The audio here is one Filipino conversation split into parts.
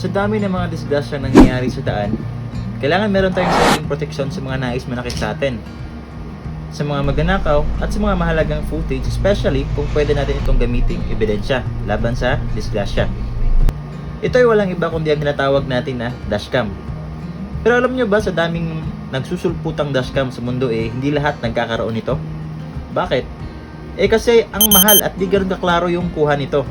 sa dami ng mga disgrasya nangyayari sa daan, kailangan meron tayong sariling proteksyon sa mga nais manakit sa atin. Sa mga magnanakaw at sa mga mahalagang footage, especially kung pwede natin itong gamiting ebidensya laban sa disgrasya. Ito ay walang iba kundi ang tinatawag natin na dashcam. Pero alam nyo ba sa daming nagsusulputang dashcam sa mundo eh, hindi lahat nagkakaroon nito? Bakit? Eh kasi ang mahal at di ganun kaklaro yung kuha nito.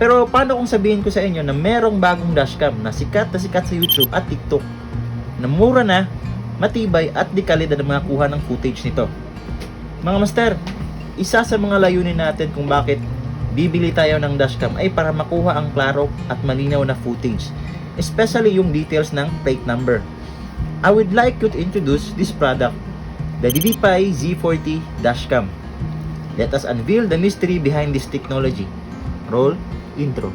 Pero paano kung sabihin ko sa inyo na merong bagong dashcam na sikat na sikat sa YouTube at TikTok na mura na, matibay at di kalidad ang mga kuha ng footage nito. Mga master, isa sa mga layunin natin kung bakit bibili tayo ng dashcam ay para makuha ang klaro at malinaw na footage, especially yung details ng plate number. I would like you to introduce this product, the DDPI Z40 dashcam. Let us unveil the mystery behind this technology. Roll intro.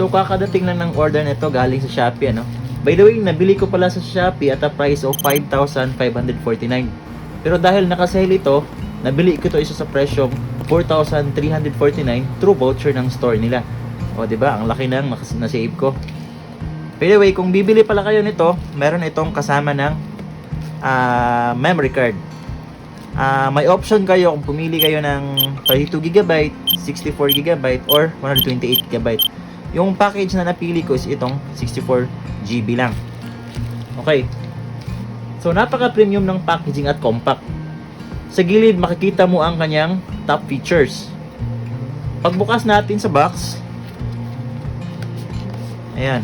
So kakadating lang ng order nito galing sa Shopee ano. By the way, nabili ko pala sa Shopee at a price of 5,549. Pero dahil naka-sale ito, nabili ko ito isa sa presyong 4,349 through voucher ng store nila. O, di ba? Ang laki nakas- na-save ko. By the way, kung bibili pala kayo nito, meron itong kasama ng ah, memory card. Ah, may option kayo kung pumili kayo ng 32GB, 64GB, or 128GB. Yung package na napili ko is itong 64GB lang. Okay. So, napaka-premium ng packaging at compact. Sa gilid, makikita mo ang kanyang top features. Pagbukas natin sa box, ayan.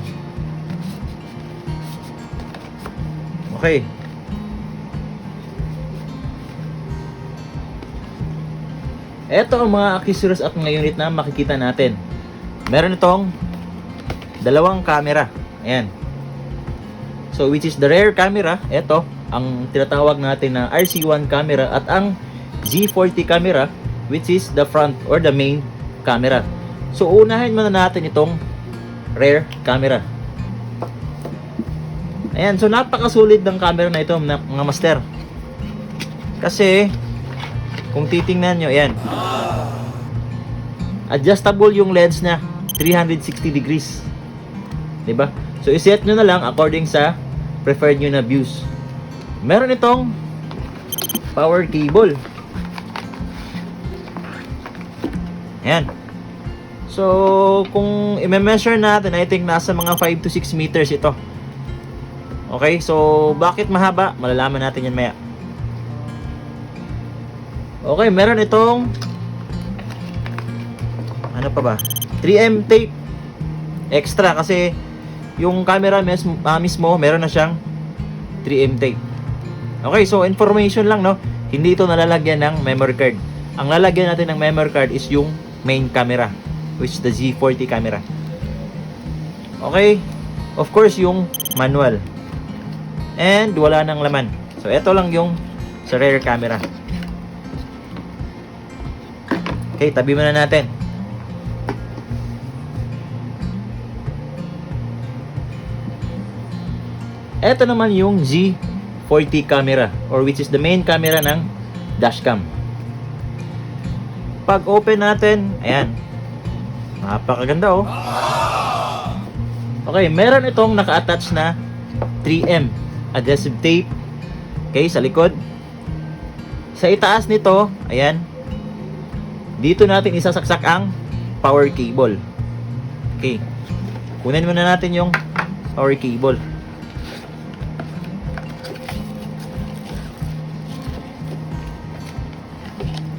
Okay. Ito ang mga accessories at mga unit na makikita natin. Meron itong dalawang camera. Ayan. So, which is the rear camera. Ito, ang tinatawag natin na RC1 camera at ang Z40 camera, which is the front or the main camera. So, unahin muna natin itong rear camera. Ayan, so napakasulit ng camera na ito, mga master. Kasi, kung titingnan nyo, ayan. Adjustable yung lens na 360 degrees. 'Di ba? So, iset nyo na lang according sa preferred nyo na views. Meron itong power cable. Ayan. So, kung i-measure natin, I think nasa mga 5 to 6 meters ito. Okay, so bakit mahaba? Malalaman natin yan maya. Okay, meron itong ano pa ba? 3M tape extra kasi yung camera mes, ah, mismo meron na siyang 3M tape. Okay, so information lang no. Hindi ito nalalagyan ng memory card. Ang lalagyan natin ng memory card is yung main camera which is the Z40 camera. Okay? Of course, yung manual. And wala nang laman. So, ito lang yung sa rear camera. Okay, tabi muna natin. Ito naman yung Z40 camera or which is the main camera ng dashcam. Pag open natin, ayan. Napakaganda oh. Okay, meron itong naka-attach na 3M adhesive tape. Okay, sa likod. Sa itaas nito, ayan. Dito natin isasaksak ang power cable. Okay. Kunin muna natin yung power cable.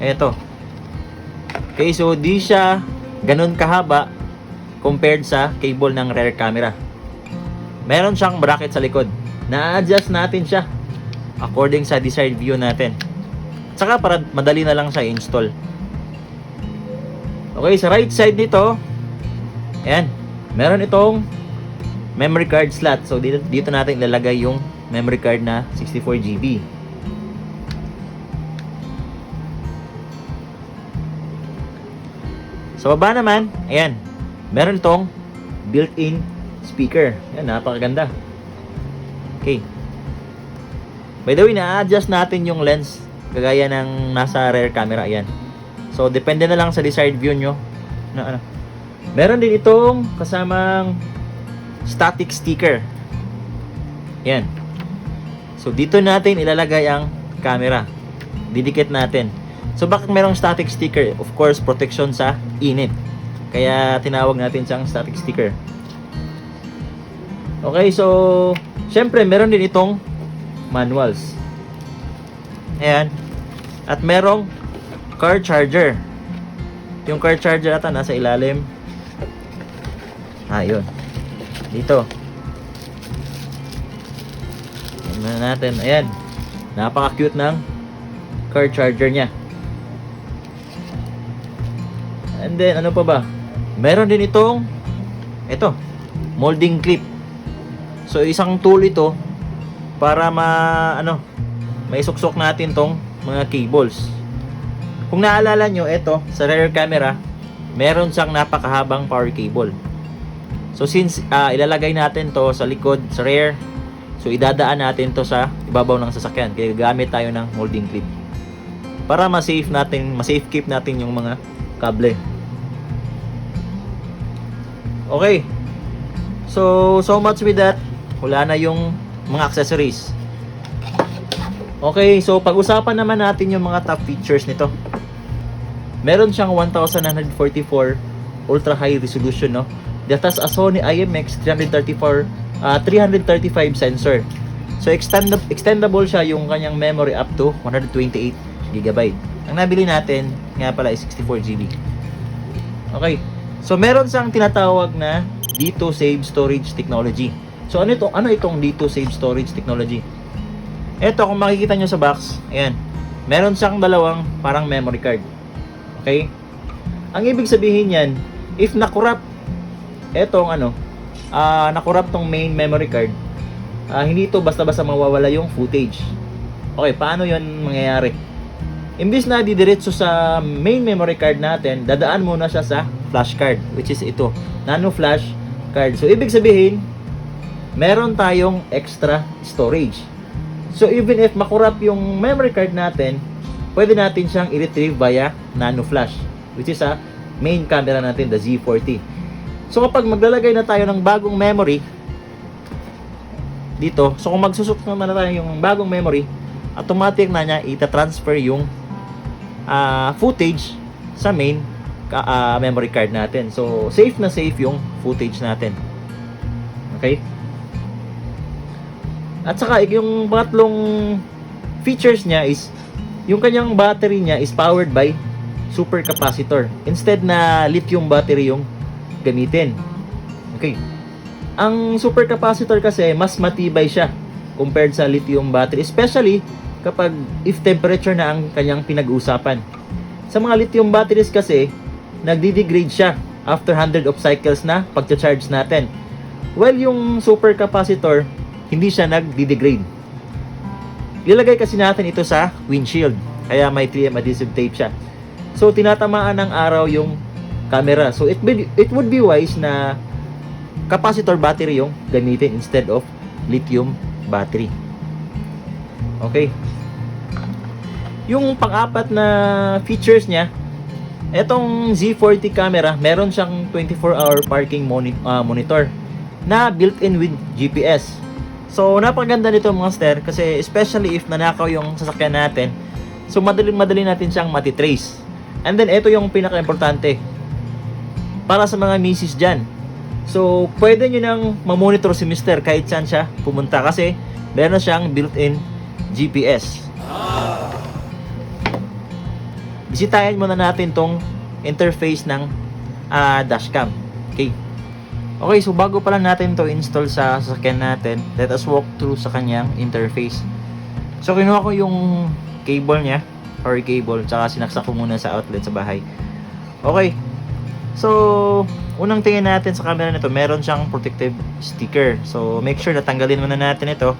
Eto. Okay, so di siya ganun kahaba compared sa cable ng rear camera. Meron siyang bracket sa likod. Na-adjust natin siya according sa desired view natin. Saka para madali na lang siya install. Okay, sa right side nito, ayan, meron itong memory card slot. So, dito, dito natin ilalagay yung memory card na 64GB. Sa baba naman, ayan, meron itong built-in speaker. Yan, napakaganda. Okay. By the way, na-adjust natin yung lens kagaya ng nasa rear camera. Ayan. So, depende na lang sa desired view nyo. Na, ano. Meron din itong kasamang static sticker. Yan. So, dito natin ilalagay ang camera. Didikit natin. So, bakit merong static sticker? Of course, protection sa init. Kaya, tinawag natin siyang static sticker. Okay, so, syempre, meron din itong manuals. Ayan. At merong car charger. Yung car charger ata nasa ilalim. Ah, yun. Dito. Tingnan natin. Ayan. Napaka-cute ng car charger niya. And then, ano pa ba? Meron din itong ito, molding clip. So, isang tool ito para ma, ano, maisuksok natin tong mga cables. Kung naalala nyo, ito, sa rear camera, meron siyang napakahabang power cable. So, since ah, ilalagay natin to sa likod, sa rear, so idadaan natin to sa ibabaw ng sasakyan. Kaya gagamit tayo ng molding clip. Para ma-safe natin, ma-safe keep natin yung mga kable. Okay. So, so much with that. Wala na yung mga accessories. Okay, so pag-usapan naman natin yung mga top features nito. Meron siyang 1944 ultra high resolution, no? That has a Sony IMX 334 ah, 335 sensor. So extendable extendable siya yung kanyang memory up to 128 GB. Ang nabili natin nga pala is 64 GB. Okay. So meron siyang tinatawag na D2 Save Storage Technology. So ano ito? Ano itong D2 Save Storage Technology? Ito kung makikita nyo sa box, ayan. Meron siyang dalawang parang memory card. Okay? Ang ibig sabihin niyan, if nakurap etong ano, ah nakurap tong main memory card, ah, hindi ito basta-basta mawawala yung footage. Okay, paano 'yon mangyayari? Imbis na didiretso sa main memory card natin, dadaan muna siya sa flash card, which is ito, nano flash card. So, ibig sabihin, meron tayong extra storage. So, even if makurap yung memory card natin, pwede natin siyang i-retrieve via nano flash, which is sa main camera natin, the Z40. So, kapag maglalagay na tayo ng bagong memory, dito, so kung magsusok naman na tayo yung bagong memory, automatic na niya ita-transfer yung ah, footage sa main ah, memory card natin. So, safe na safe yung footage natin. Okay? At saka, yung pangatlong features niya is, yung kanyang battery niya is powered by supercapacitor. Instead na lithium battery yung gamitin. Okay. Ang supercapacitor kasi, mas matibay siya compared sa lithium battery. Especially, kapag if temperature na ang kanyang pinag-uusapan. Sa mga lithium batteries kasi, nagdi-degrade siya after 100 of cycles na pagcha-charge natin. Well, yung supercapacitor, hindi siya nagdi-degrade. Ilalagay kasi natin ito sa windshield. Kaya may 3M adhesive tape siya. So, tinatamaan ng araw yung camera. So, it, be, it would be wise na capacitor battery yung gamitin instead of lithium battery. Okay. Yung pang-apat na features niya, etong Z40 camera, meron siyang 24-hour parking moni- ah, monitor na built-in with GPS. So, napakaganda nito mga ster kasi especially if nanakaw yung sasakyan natin, so madali-madali natin siyang matitrace. And then, ito yung pinaka-importante para sa mga misis dyan. So, pwede nyo nang mamonitor si Mister kahit saan siya pumunta kasi meron siyang built-in GPS. Bisitahin muna natin tong interface ng ah, dashcam. Okay. Okay, so bago pa lang natin to install sa sasakyan natin, let us walk through sa kanyang interface. So, kinuha ko yung cable niya, power cable, tsaka sinaksak ko muna sa outlet sa bahay. Okay. So, unang tingin natin sa camera nito, meron siyang protective sticker. So, make sure na tanggalin muna natin ito.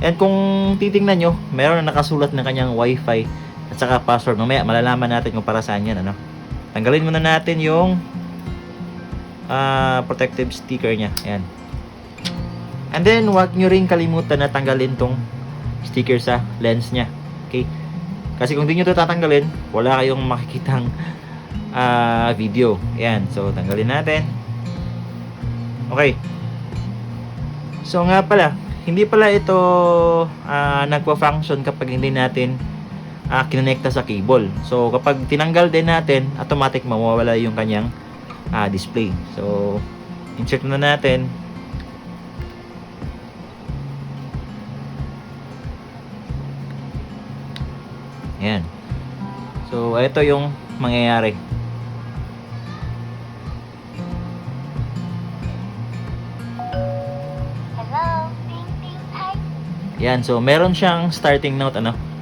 And kung titingnan nyo, meron na nakasulat na kanyang wifi at saka password. Mamaya, malalaman natin kung para saan yan. Ano? Tanggalin muna natin yung ah, protective sticker niya. Ayan. And then, wag nyo rin kalimutan na tanggalin tong sticker sa lens niya. Okay? Kasi kung di nyo ito tatanggalin, wala kayong makikitang ah, video. Ayan. So, tanggalin natin. Okay. So, nga pala, hindi pala ito ah, nagpa-function kapag hindi natin ah, kinonekta sa cable. So, kapag tinanggal din natin, automatic mawawala yung kanyang ah, display. So, insert na natin. Ayan. So, ito yung mangyayari. Hello, ting type. Ayan, so meron siyang starting note, ano?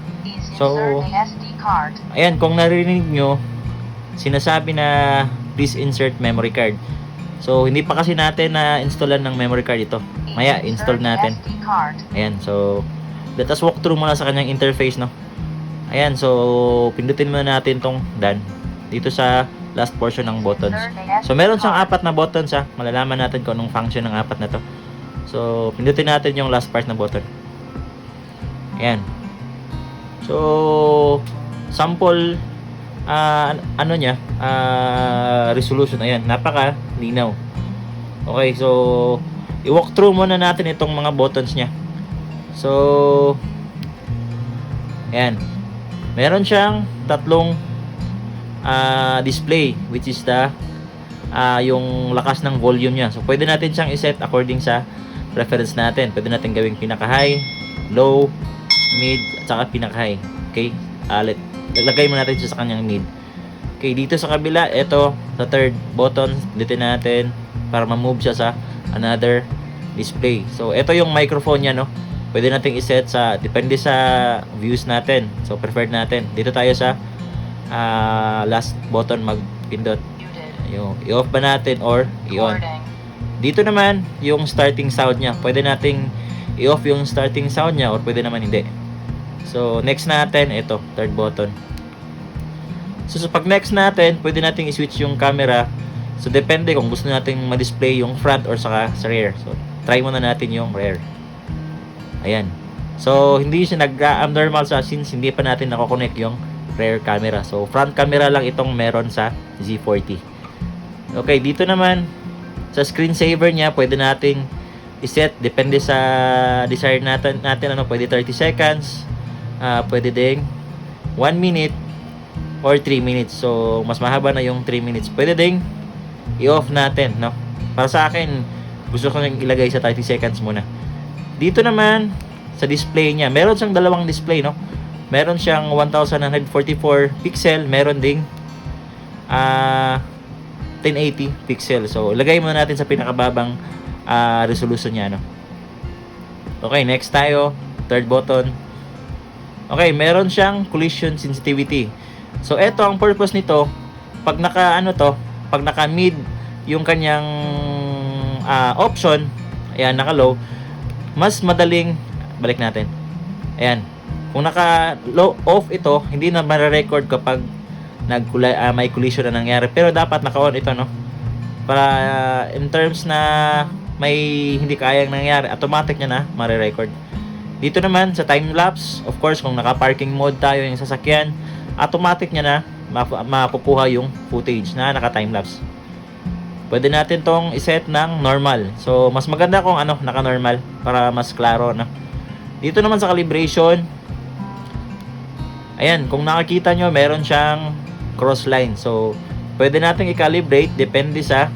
So-. Ayan, kung narinig nyo, sinasabi na please insert memory card. So, hindi pa kasi natin na installan ng memory card ito. Maya, install natin. Ayan, so let us walk through muna sa kanyang interface, no? Ayan, so pindutin muna natin tong done dito sa last portion ng buttons. So, meron siyang apat na buttons, ha? Malalaman natin kung anong function ng apat na to. So, pindutin natin yung last part na button. Ayan. So, sample ah, ano niya, ah, resolution. Ayan, napaka linaw. Okay, so i-walk through muna natin itong mga buttons niya. So, ayan. Meron siyang tatlong ah, display which is the ah, yung lakas ng volume niya. So, pwede natin siyang iset according sa preference natin. Pwede natin gawing pinaka-high, low, mid, at saka pinaka-high. Okay? Alit. Lagay mo natin siya sa kanyang mid. Okay, dito sa kabila, ito, sa third button, dito natin para ma-move siya sa another display. So, ito yung microphone niya, no? Pwede nating iset sa, depende sa views natin. So, preferred natin. Dito tayo sa ah, last button magpindot. Yung i-off ba natin or i-on. Dito naman, yung starting sound niya. Pwede nating i-off yung starting sound niya or pwede naman hindi. So, next natin, ito, third button. So, sa pag next natin, pwede nating i-switch yung camera. So, depende kung gusto nating ma-display yung front or saka sa rear. So, try muna natin yung rear. Ayan. So, hindi siya nag-abnormal sa since hindi pa natin nakakonect yung rear camera. So, front camera lang itong meron sa Z40. Okay, dito naman, sa screensaver niya, pwede nating iset depende sa desire natin natin ano pwede 30 seconds ah pwede ding 1 minute or 3 minutes so mas mahaba na yung 3 minutes pwede ding i-off natin no para sa akin gusto ko nang ilagay sa 30 seconds muna dito naman sa display niya meron siyang dalawang display no meron siyang 1944 pixel meron ding ah 1080 pixel. So, lagay muna natin sa pinakababang ah, resolution niya, no? Okay, next tayo. Third button. Okay, meron siyang collision sensitivity. So, eto ang purpose nito. Pag naka, ano to, pag naka mid yung kanyang ah, option, ayan, naka low, mas madaling, balik natin. Ayan. Kung naka low off ito, hindi na mare-record kapag nagkulay ah, may collision na nangyari pero dapat naka-on ito no para ah, in terms na may hindi kayang nangyari automatic niya na mare-record dito naman sa time lapse of course kung naka-parking mode tayo yung sasakyan automatic niya na map- mapukuha yung footage na naka-time lapse pwede natin tong iset ng normal so mas maganda kung ano naka-normal para mas klaro no dito naman sa calibration Ayan, kung nakikita nyo, meron siyang cross line. So, pwede natin i-calibrate depende sa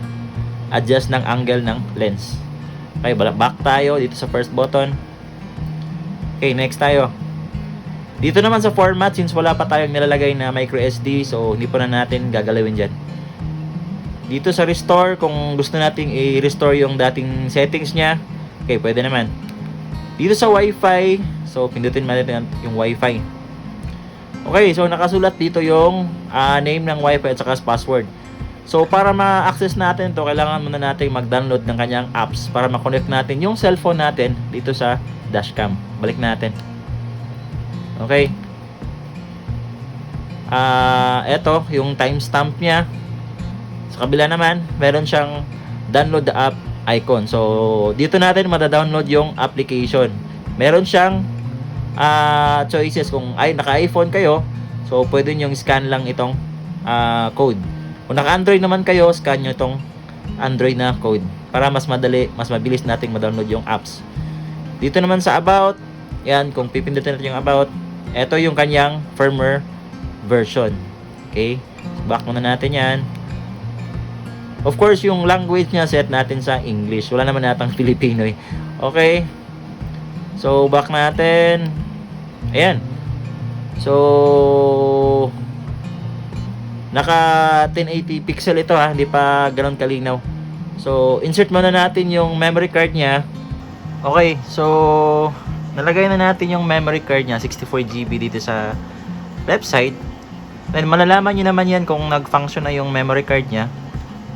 adjust ng angle ng lens. Okay, back tayo dito sa first button. Okay, next tayo. Dito naman sa format, since wala pa tayong nilalagay na micro SD, so hindi pa na natin gagalawin dyan. Dito sa restore, kung gusto nating i-restore yung dating settings niya, okay, pwede naman. Dito sa Wi-Fi, so pindutin natin yung Wi-Fi. Okay, so nakasulat dito yung ah, name ng Wi-Fi at saka password. So para ma-access natin to, kailangan muna natin mag-download ng kanyang apps para ma-connect natin yung cellphone natin dito sa dashcam. Balik natin. Okay. Ah, eto yung timestamp niya. Sa kabila naman, meron siyang download the app icon. So, dito natin madadownload yung application. Meron siyang ah, choices kung ay naka-iPhone kayo, so pwede nyo scan lang itong ah, code. Kung naka-Android naman kayo, scan nyo itong Android na code para mas madali, mas mabilis nating ma-download yung apps. Dito naman sa about, yan, kung pipindutin natin yung about, ito yung kanyang firmware version. Okay? Back muna natin yan. Of course, yung language niya set natin sa English. Wala naman natang Filipino eh. Okay? So, back natin. Ayan. So, naka 1080 pixel ito ha. Hindi pa ganun kalinaw. So, insert muna natin yung memory card niya. Okay, so nalagay na natin yung memory card niya, 64GB dito sa left side. Then malalaman niyo naman yan kung nag-function na yung memory card niya.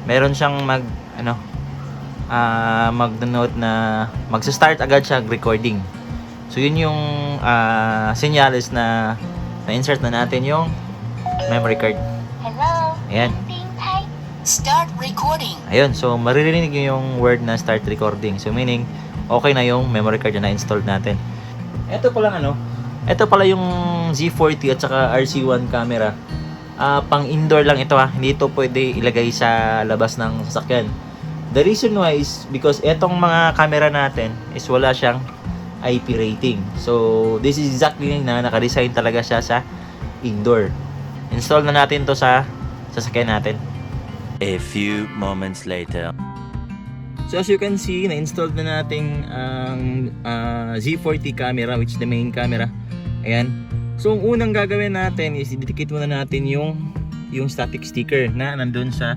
Meron siyang mag ano ah mag-denote na magsa-start agad siya recording. So yun yung ah senyales na na-insert na natin yung memory card. Ayan. Start recording. Ayun, so maririnig niyo yung word na start recording. So meaning, okay na yung memory card na na-installed natin. Ito pala ano, ito pala yung Z40 at saka RC1 camera. Ah, pang indoor lang ito ha. Hindi ito pwede ilagay sa labas ng sasakyan. The reason why is because etong mga camera natin is wala siyang IP rating. So, this is exactly na naka-design talaga siya sa indoor. Install na natin to sa sasakyan natin. A few moments later. So as you can see, na-installed na nating ang ah, Z40 camera which is the main camera. Ayan. So ang unang gagawin natin is ididikit muna natin yung yung static sticker na nandun sa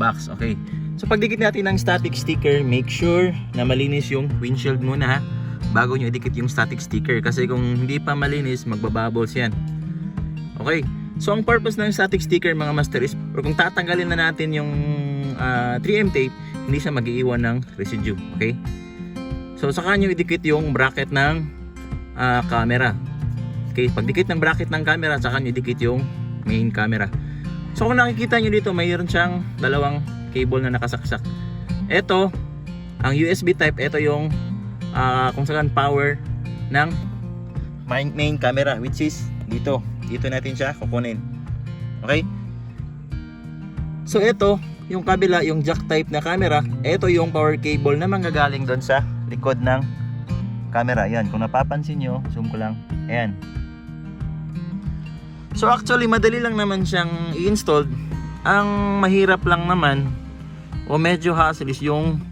box. Okay. So pagdikit natin ng static sticker, make sure na malinis yung windshield muna ha bago nyo idikit yung static sticker kasi kung hindi pa malinis, magbabubbles yan. Okay. So ang purpose ng static sticker mga master is or kung tatanggalin na natin yung ah, 3M tape, hindi siya mag-iiwan ng residue. Okay? So saka nyo idikit yung bracket ng ah, camera. Okay, pagdikit ng bracket ng camera, saka nyo idikit yung main camera. So kung nakikita nyo dito, mayroon siyang dalawang cable na nakasaksak. Ito, ang USB type, ito yung ah, kung saan power ng main, main camera which is dito. Dito natin siya kukunin. Okay? So ito, yung kabila, yung jack type na camera, ito yung power cable na manggagaling doon sa likod ng camera. Ayan, kung napapansin nyo, zoom ko lang. Ayan. So actually, madali lang naman siyang i-install. Ang mahirap lang naman, o medyo hassle is yung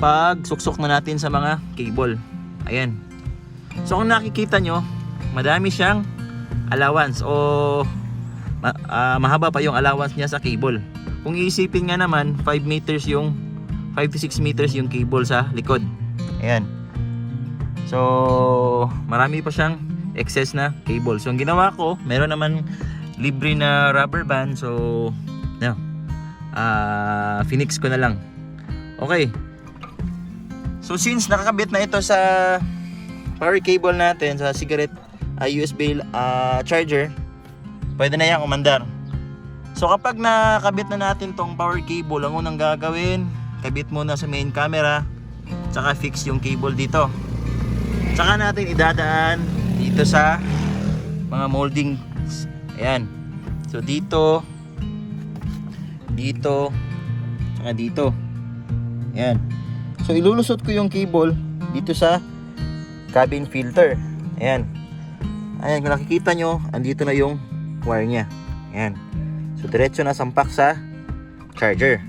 pagsuksok na natin sa mga cable. Ayan. So kung nakikita nyo, madami siyang allowance o ma- ah, mahaba pa yung allowance niya sa cable. Kung iisipin nga naman, 5 meters yung 5 to 6 meters yung cable sa likod. Ayan. So, marami pa siyang excess na cable. So, ang ginawa ko, meron naman libre na rubber band. So, no. Ah, finix ko na lang. Okay. So, since nakakabit na ito sa power cable natin sa cigarette ah, USB ah, charger, pwede na yan umandar. So kapag nakabit na natin tong power cable, ang unang gagawin, kabit muna sa main camera, tsaka fix yung cable dito. Tsaka natin idadaan dito sa mga moldings. Ayan. So dito, dito, tsaka dito. Ayan. So ilulusot ko yung cable dito sa cabin filter. Ayan. Ayan, kung nakikita nyo, andito na yung wire niya. Ayan. So, diretso na sampak sa charger.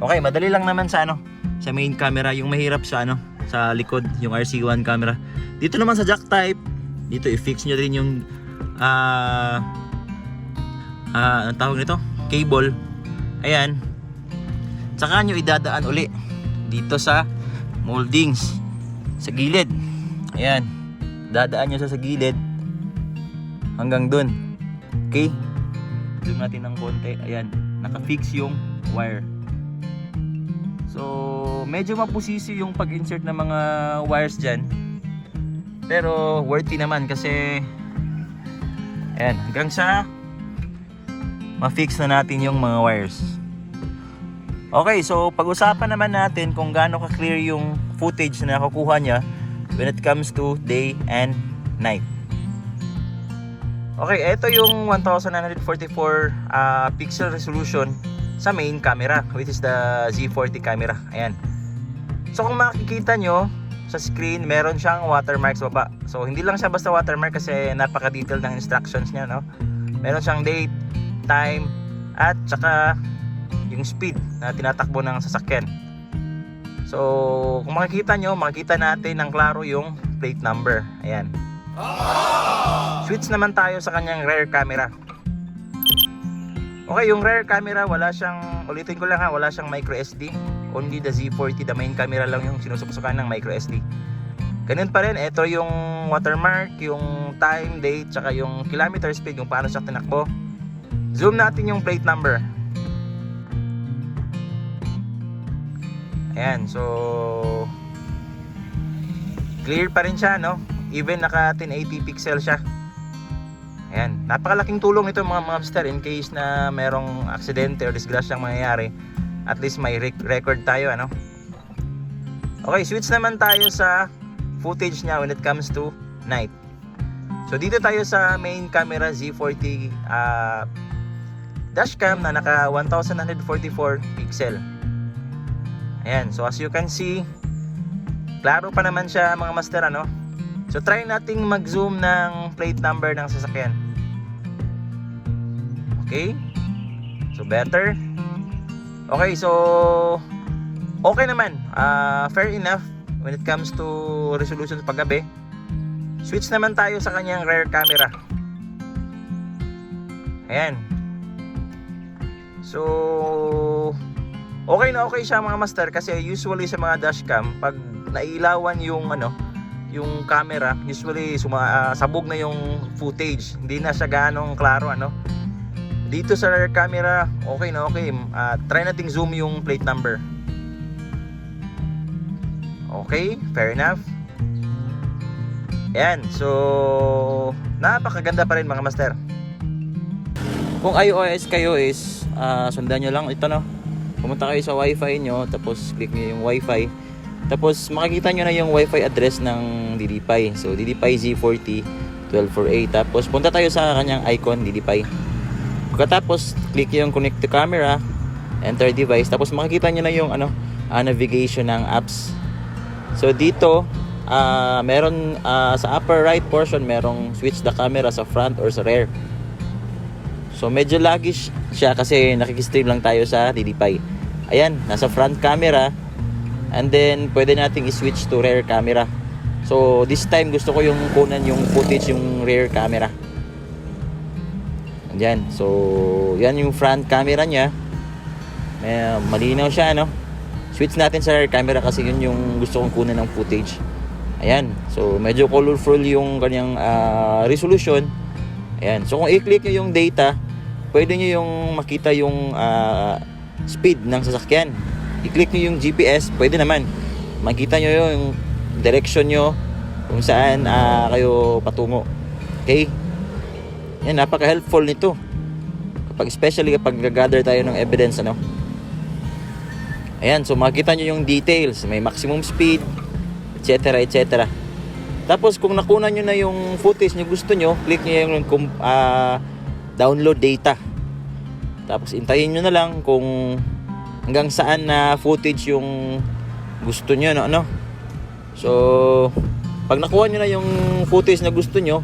Okay, madali lang naman sa ano, sa main camera. Yung mahirap sa ano, sa likod, yung RC1 camera. Dito naman sa jack type, dito i-fix nyo rin yung ah ah anong tawag nito? Cable. Ayan. Tsaka nyo idadaan uli dito sa moldings sa gilid. Ayan. Dadaan nyo sa sa gilid hanggang dun. Okay? Zoom natin ng konti. Ayan. Naka-fix yung wire. So, medyo mapusisi yung pag-insert ng mga wires dyan. Pero, worthy naman kasi ayan, hanggang sa ma-fix na natin yung mga wires. Okay, so pag-usapan naman natin kung gaano ka-clear yung footage na nakukuha niya when it comes to day and night. Okay, ito yung 1944 ah, pixel resolution sa main camera which is the Z40 camera. Ayan. So kung makikita nyo sa screen, meron siyang watermark sa baba. So hindi lang siya basta watermark kasi napaka-detail ng instructions niya, no? Meron siyang date, time, at saka yung speed na tinatakbo ng sasakyan. So, kung makikita nyo, makikita natin ng klaro yung plate number. Ayan. Switch naman tayo sa kanyang rear camera. Okay, yung rear camera, wala siyang, ulitin ko lang ha, wala siyang micro SD. Only the Z40, the main camera lang yung sinusukusukan ng micro SD. Ganun pa rin, ito yung watermark, yung time, date, tsaka yung kilometer speed, yung paano siya tinakbo. Zoom natin yung plate number. Ayan, so clear pa rin siya, no? Even naka 1080 pixel siya. Ayan, napakalaking tulong ito mga mobster in case na merong aksidente or disgrasyang mangyayari. At least may rec- record tayo, ano? Okay, switch naman tayo sa footage niya when it comes to night. So dito tayo sa main camera Z40 ah, dashcam na naka 1944 pixel. Ayan, so as you can see, klaro pa naman siya mga master ano. So try nating mag-zoom ng plate number ng sasakyan. Okay? So better. Okay, so okay naman. Ah, fair enough when it comes to resolution sa paggabi. Switch naman tayo sa kanyang rear camera. Ayan. So okay na okay siya mga master kasi usually sa mga dashcam pag nailawan yung ano yung camera usually suma, ah, sabog na yung footage. Hindi na siya ganong klaro ano. Dito sa rear camera okay na okay. Ah, try nating zoom yung plate number. Okay fair enough. Yan so napakaganda pa rin mga master. Kung iOS kayo is ah, sundan nyo lang. Ito no. Pumunta kayo sa wifi nyo tapos click nyo yung wifi tapos makikita nyo na yung wifi address ng DDPi so DDPi Z40 1248 tapos punta tayo sa kanyang icon DDPi pagkatapos click yung connect to camera enter device. Tapos makikita nyo na yung ano ah, navigation ng apps. So dito ah, meron ah, sa upper right portion merong switch the camera sa front or sa rear. So medyo laggish siya kasi nakikistream lang tayo sa DDPi. Ayan, nasa front camera and then pwede nating i-switch to rear camera. So this time gusto ko yung kunan yung footage yung rear camera. Ayan, so yan yung front camera niya. May, malinaw siya no. Switch natin sa rear camera kasi yun yung gusto kong kunan ng footage. Ayan, so medyo colorful yung kanyang ah, resolution. Ayan, so kung i-click nyo yung data, pwede nyo yung makita yung ah, speed ng sasakyan. I-click nyo yung GPS, pwede naman. Makita nyo yung direction nyo kung saan ah, kayo patungo. Okay? Yan, napaka-helpful nito. Kapag, especially kapag gather tayo ng evidence, ano? Ayan, so makita nyo yung details. May maximum speed, etc. etc. Tapos kung nakuha nyo na yung footage nyo gusto nyo, click nyo yung ah, download data. Tapos intayin nyo na lang kung hanggang saan na footage yung gusto nyo, no? ano? So, pag nakuha nyo na yung footage na gusto nyo,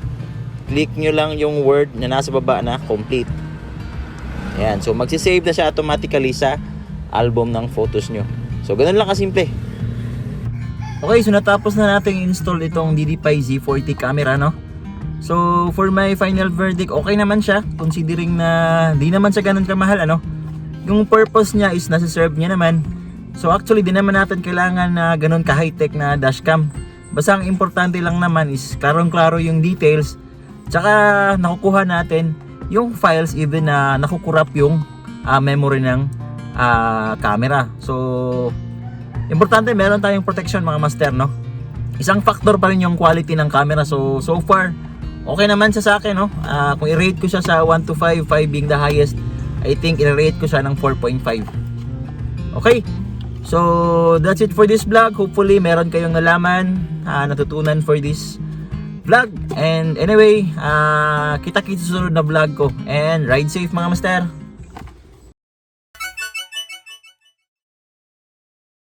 click nyo lang yung word na nasa baba na complete. Ayan, so magsisave na siya automatically sa album ng photos nyo. So, ganun lang kasimple. Okay, so natapos na natin install itong DDPi Z40 camera, no? So, for my final verdict, okay naman siya. Considering na di naman siya ganun kamahal, ano? Yung purpose niya is nasa-serve niya naman. So, actually, di naman natin kailangan na ganun ka-high-tech na dashcam. Basta ang importante lang naman is klarong-klaro yung details. Tsaka, nakukuha natin yung files even na nakukurap yung ah, memory ng ah, camera. So, importante meron tayong protection mga master, no? Isang factor pa rin yung quality ng camera. So, so far, okay naman siya sa akin, no? Ah, kung i-rate ko siya sa 1 to 5, 5 being the highest, I think i-rate ko siya ng 4.5. Okay, so that's it for this vlog. Hopefully, meron kayong nalaman, ah, natutunan for this vlog. And anyway, ah, kita-kita sa sunod na vlog ko. And ride safe mga master!